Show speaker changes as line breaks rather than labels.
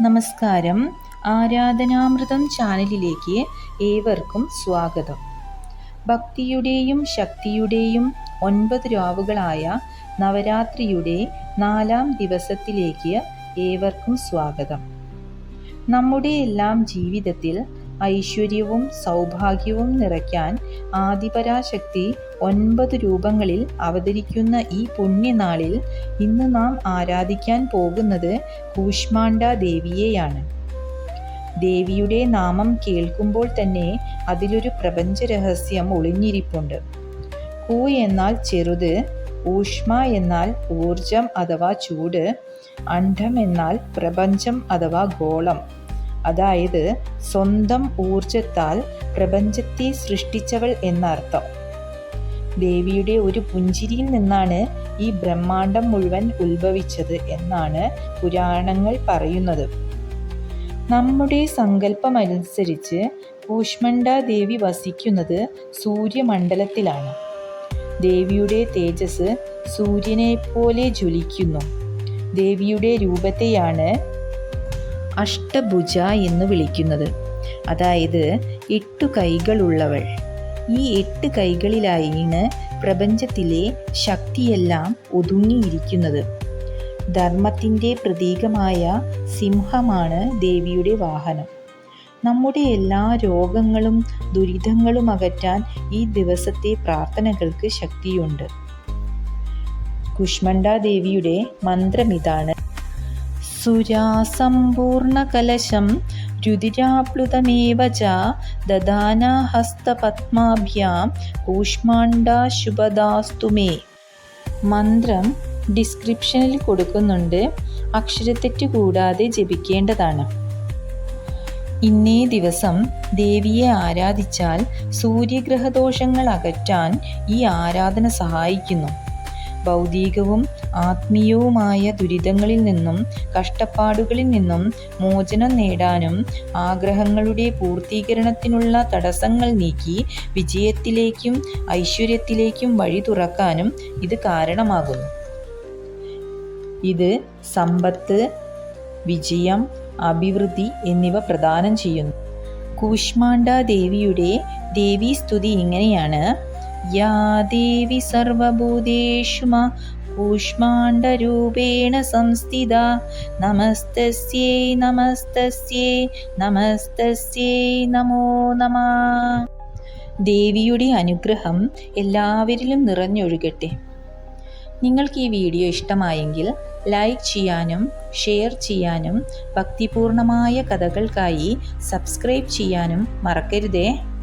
നമസ്കാരം. ആരാധനാമൃതം ചാനലിലേക്ക് ഏവർക്കും സ്വാഗതം. ഭക്തിയുടെയും ശക്തിയുടെയും ഒൻപത് രാവുകളായ നവരാത്രിയുടെ നാലാം ദിവസത്തിലേക്ക് ഏവർക്കും സ്വാഗതം. നമ്മുടെ എല്ലാം ജീവിതത്തിൽ ഐശ്വര്യവും സൗഭാഗ്യവും നിറയ്ക്കാൻ ആദിപരാശക്തി ഒൻപത് രൂപങ്ങളിൽ അവതരിക്കുന്ന ഈ പുണ്യനാളിൽ ഇന്ന് നാം ആരാധിക്കാൻ പോകുന്നത് കൂഷ്മാണ്ട ദേവിയെയാണ്. ദേവിയുടെ നാമം കേൾക്കുമ്പോൾ തന്നെ അതിലൊരു പ്രപഞ്ച രഹസ്യം ഒളിഞ്ഞിരിപ്പുണ്ട്. കൂ എന്നാൽ ചെറുത് ഊഷ്മ എന്നാൽ ഊർജം അഥവാ ചൂട് അണ്ഡം എന്നാൽ പ്രപഞ്ചം അഥവാ ഗോളം. അതായത് സ്വന്തം ഊർജത്താൽ പ്രപഞ്ചത്തെ സൃഷ്ടിച്ചവൾ എന്നർത്ഥം. ദേവിയുടെ ഒരു പുഞ്ചിരിയിൽ നിന്നാണ് ഈ ബ്രഹ്മാണ്ടം മുഴുവൻ ഉത്ഭവിച്ചത് എന്നാണ് പുരാണങ്ങൾ പറയുന്നത്. നമ്മുടെ സങ്കല്പമനുസരിച്ച് കൂഷ്മണ്ഡ ദേവി വസിക്കുന്നത് സൂര്യമണ്ഡലത്തിലാണ്. ദേവിയുടെ തേജസ് സൂര്യനെപ്പോലെ ജ്വലിക്കുന്നു. ദേവിയുടെ രൂപത്തെയാണ് അഷ്ടഭുജ എന്ന് വിളിക്കുന്നത്. അതായത് എട്ടു കൈകളുള്ളവൾ. ഈ എട്ട് കൈകളിലായാണ് പ്രപഞ്ചത്തിലെ ശക്തിയെല്ലാം ഒതുങ്ങിയിരിക്കുന്നത്. ധർമ്മത്തിന്റെ പ്രതീകമായ സിംഹമാണ് ദേവിയുടെ വാഹനം. നമ്മുടെ എല്ലാ രോഗങ്ങളും ദുരിതങ്ങളും അകറ്റാൻ ഈ ദിവസത്തെ പ്രാർത്ഥനകൾക്ക് ശക്തിയുണ്ട്. കുഷ്മണ്ഡ ദേവിയുടെ മന്ത്രമിതാണ് സുരാസമ്പൂർണകലശം രുതിരാപ്ലുതമേവ ച ദദാനഹസ്തപത്മാഭ്യാം കൂഷ്മാണ്ഡ ശുഭദാസ്തു മേ. മന്ത്രം ഡിസ്ക്രിപ്ഷനിൽ കൊടുക്കുന്നുണ്ട്. അക്ഷരത്തെറ്റ് കൂടാതെ ജപിക്കേണ്ടതാണ്. ഇന്നേ ദിവസം ദേവിയെ ആരാധിച്ചാൽ സൂര്യഗ്രഹദോഷങ്ങൾ അകറ്റാൻ ഈ ആരാധന സഹായിക്കുന്നു. ഭൗതികവും ആത്മീയവുമായ ദുരിതങ്ങളിൽ നിന്നും കഷ്ടപ്പാടുകളിൽ നിന്നും മോചനം നേടാനും ആഗ്രഹങ്ങളുടെ പൂർത്തീകരണത്തിനുള്ള തടസ്സങ്ങൾ നീക്കി വിജയത്തിലേക്കും ഐശ്വര്യത്തിലേക്കും വഴി തുറക്കാനും ഇത് കാരണമാകുന്നു. ഇത് സമ്പത്ത് വിജയം അഭിവൃദ്ധി എന്നിവ പ്രദാനം ചെയ്യുന്നു. കൂഷ്മാണ്ട ദേവിയുടെ ദേവീസ്തുതി ഇങ്ങനെയാണ്. യാ ദേവി സർവഭൂതേഷു കൂഷ്മാണ്ഡരൂപേണ സംസ്ഥിത. നമസ്തസ്യൈ നമസ്തസ്യൈ നമസ്തസ്യൈ നമോ നമ. ദേവിയുടെ അനുഗ്രഹം എല്ലാവരിലും നിറഞ്ഞൊഴുകട്ടെ. നിങ്ങൾക്ക് ഈ വീഡിയോ ഇഷ്ടമായെങ്കിൽ ലൈക്ക് ചെയ്യാനും ഷെയർ ചെയ്യാനും ഭക്തിപൂർണമായ കഥകൾക്കായി സബ്സ്ക്രൈബ് ചെയ്യാനും മറക്കരുതേ.